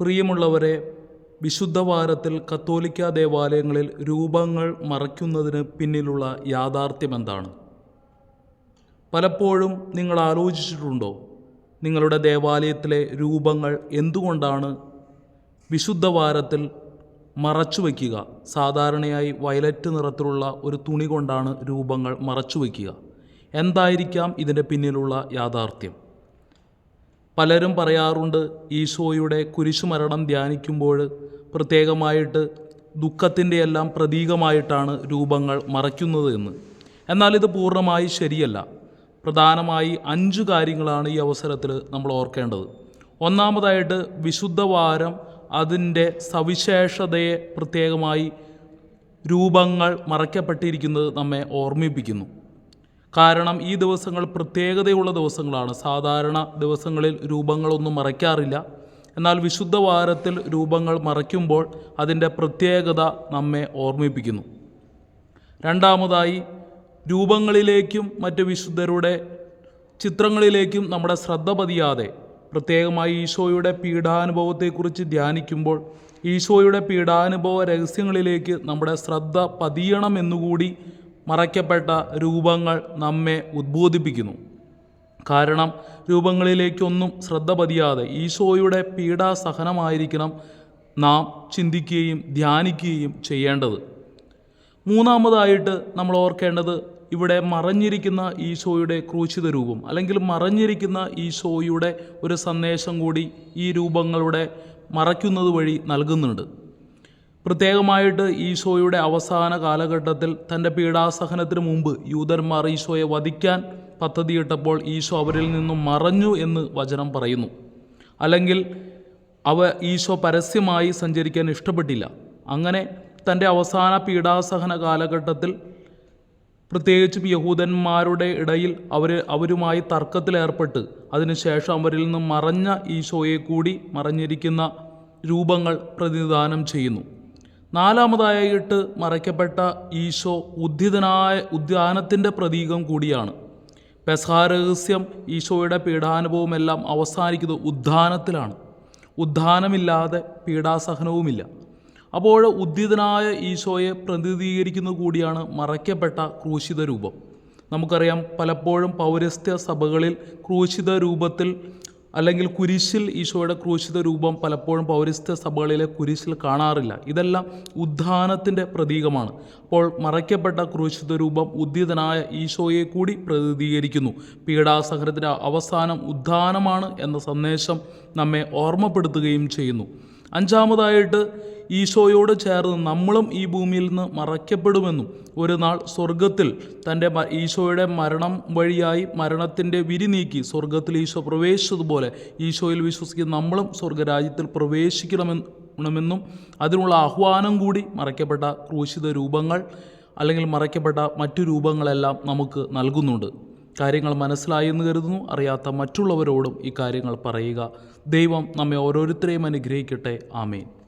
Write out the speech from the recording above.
പ്രിയമുള്ളവരെ വിശുദ്ധവാരത്തിൽ കത്തോലിക്ക ദേവാലയങ്ങളിൽ രൂപങ്ങൾ മറയ്ക്കുന്നതിന് പിന്നിലുള്ള യാഥാർത്ഥ്യം എന്താണ്? പലപ്പോഴും നിങ്ങൾ ആലോചിച്ചിട്ടുണ്ടോ നിങ്ങളുടെ ദേവാലയത്തിലെ രൂപങ്ങൾ എന്തുകൊണ്ടാണ് വിശുദ്ധവാരത്തിൽ മറച്ചു വയ്ക്കുക? സാധാരണയായി വയലറ്റ് നിറത്തിലുള്ള ഒരു തുണി കൊണ്ടാണ് രൂപങ്ങൾ മറച്ചു വയ്ക്കുക. എന്തായിരിക്കാം ഇതിന്റെ പിന്നിലുള്ള യാഥാർത്ഥ്യം? പലരും പറയാറുണ്ട് ഈശോയുടെ കുരിശുമരണം ധ്യാനിക്കുമ്പോൾ പ്രത്യേകമായിട്ട് ദുഃഖത്തിന്റെ എല്ലാം പ്രതീകമായിട്ടാണ് രൂപങ്ങൾ മറയ്ക്കുന്നത് എന്ന്. എന്നാൽ ഇത് പൂർണമായി ശരിയല്ല. പ്രധാനമായി അഞ്ച് കാര്യങ്ങളാണ് ഈ അവസരത്തിൽ നമ്മൾ ഓർക്കേണ്ടത്. ഒന്നാമതായിട്ട് വിശുദ്ധവാരം അതിന്റെ സവിശേഷതയെ പ്രത്യേകമായി രൂപങ്ങൾ മറയ്ക്കപ്പെട്ടിരിക്കുന്നത് നമ്മെ ഓർമ്മിപ്പിക്കുന്നു. കാരണം ഈ ദിവസങ്ങൾ പ്രത്യേകതയുള്ള ദിവസങ്ങളാണ്. സാധാരണ ദിവസങ്ങളിൽ രൂപങ്ങളൊന്നും മറയ്ക്കാറില്ല. എന്നാൽ വിശുദ്ധ വാരത്തിൽ രൂപങ്ങൾ മറയ്ക്കുമ്പോൾ അതിന്റെ പ്രത്യേകത നമ്മെ ഓർമ്മിപ്പിക്കുന്നു. രണ്ടാമതായി രൂപങ്ങളിലേക്കും മറ്റ് വിശുദ്ധരുടെ ചിത്രങ്ങളിലേക്കും നമ്മുടെ ശ്രദ്ധ പതിയാതെ പ്രത്യേകമായി ഈശോയുടെ പീഡാനുഭവത്തെക്കുറിച്ച് ധ്യാനിക്കുമ്പോൾ ഈശോയുടെ പീഡാനുഭവ രഹസ്യങ്ങളിലേക്ക് നമ്മുടെ ശ്രദ്ധ പതിയണമെന്നുകൂടി മറയ്ക്കപ്പെട്ട രൂപങ്ങൾ നമ്മെ ഉദ്ബോധിപ്പിക്കുന്നു. കാരണം രൂപങ്ങളിലേക്കൊന്നും ശ്രദ്ധ പതിയാതെ ഈശോയുടെ പീഡാസഹനമായിരിക്കണം നാം ചിന്തിക്കുകയും ധ്യാനിക്കുകയും ചെയ്യേണ്ടത്. മൂന്നാമതായിട്ട് നമ്മൾ ഓർക്കേണ്ടത് ഇവിടെ മറഞ്ഞിരിക്കുന്ന ഈശോയുടെ ക്രൂശിത രൂപം അല്ലെങ്കിൽ മറഞ്ഞിരിക്കുന്ന ഈശോയുടെ ഒരു സന്ദേശം കൂടി ഈ രൂപങ്ങളുടെ മറയ്ക്കുന്നത് വഴി നൽകുന്നുണ്ട്. പ്രത്യേകമായിട്ട് ഈശോയുടെ അവസാന കാലഘട്ടത്തിൽ തന്റെ പീഡാസഹനത്തിന് മുമ്പ് യൂതന്മാർ ഈശോയെ വധിക്കാൻ പദ്ധതിയിട്ടപ്പോൾ ഈശോ അവരിൽ നിന്നും മറഞ്ഞു എന്ന് വചനം പറയുന്നു. അല്ലെങ്കിൽ അവ ഈശോ പരസ്യമായി സഞ്ചരിക്കാൻ ഇഷ്ടപ്പെട്ടില്ല. അങ്ങനെ തന്റെ അവസാന പീഡാസഹന കാലഘട്ടത്തിൽ പ്രത്യേകിച്ചും യഹൂദന്മാരുടെ ഇടയിൽ അവർ അവരുമായി തർക്കത്തിലേർപ്പെട്ട് അതിനുശേഷം അവരിൽ നിന്നും മറഞ്ഞ ഈശോയെ കൂടി മറഞ്ഞിരിക്കുന്ന രൂപങ്ങൾ പ്രതിനിധാനം ചെയ്യുന്നു. നാലാമതായിട്ട് മറയ്ക്കപ്പെട്ട ഈശോ ഉദ്ധിതനായ ഉദ്യാനത്തിന്റെ പ്രതീകം കൂടിയാണ്. പെസഹാരഹസ്യം ഈശോയുടെ പീഡാനുഭവമെല്ലാം അവസാനിക്കുന്നത് ഉദ്ധാനത്തിലാണ്. ഉദ്ധാനമില്ലാതെ പീഡാസഹനവുമില്ല. അപ്പോൾ ഉദ്ധിതനായ ഈശോയെ പ്രതിനിധീകരിക്കുന്നത് കൂടിയാണ് മറയ്ക്കപ്പെട്ട ക്രൂശിത രൂപം. നമുക്കറിയാം പലപ്പോഴും പൗരസ്ത്യ സഭകളിൽ ക്രൂശിത രൂപത്തിൽ അല്ലെങ്കിൽ കുരിശിൽ ഈശോയുടെ ക്രൂശിത രൂപം പലപ്പോഴും പൗരസ്ത്യ സഭകളിലെ കുരിശിൽ കാണാറില്ല. ഇതെല്ലാം ഉദ്ധാനത്തിന്റെ പ്രതീകമാണ്. അപ്പോൾ മറയ്ക്കപ്പെട്ട ക്രൂശിത രൂപം ഉദ്ധിതനായ ഈശോയെ കൂടി പ്രതിനിധീകരിക്കുന്നു പീഡാസഹനത്തിന്റെ അവസാനം ഉദ്ധാനമാണ് എന്ന സന്ദേശം നമ്മെ ഓർമ്മപ്പെടുത്തുകയും ചെയ്യുന്നു. അഞ്ചാമതായിട്ട് ഈശോയോട് ചേർന്ന് നമ്മളും ഈ ഭൂമിയിൽ നിന്ന് മറയ്ക്കപ്പെടുമെന്നും ഒരു നാൾ സ്വർഗത്തിൽ തന്റെ ഈശോയുടെ മരണം വഴിയായി മരണത്തിന്റെ വിരി നീക്കി സ്വർഗത്തിൽ ഈശോ പ്രവേശിച്ചതുപോലെ ഈശോയിൽ വിശ്വസിക്കുന്ന നമ്മളും സ്വർഗരാജ്യത്തിൽ പ്രവേശിക്കണമെന്നും അതിനുള്ള ആഹ്വാനം കൂടി മറയ്ക്കപ്പെട്ട ക്രൂശിത രൂപങ്ങൾ അല്ലെങ്കിൽ മറയ്ക്കപ്പെട്ട മറ്റു രൂപങ്ങളെല്ലാം നമുക്ക് നൽകുന്നുണ്ട്. കാര്യങ്ങൾ മനസ്സിലായി എന്ന് കരുതുന്നു. അറിയാത്ത മറ്റുള്ളവരോടും ഈ കാര്യങ്ങൾ പറയുക. ദൈവം നമ്മെ ഓരോരുത്തരെയും അനുഗ്രഹിക്കട്ടെ. ആമേൻ.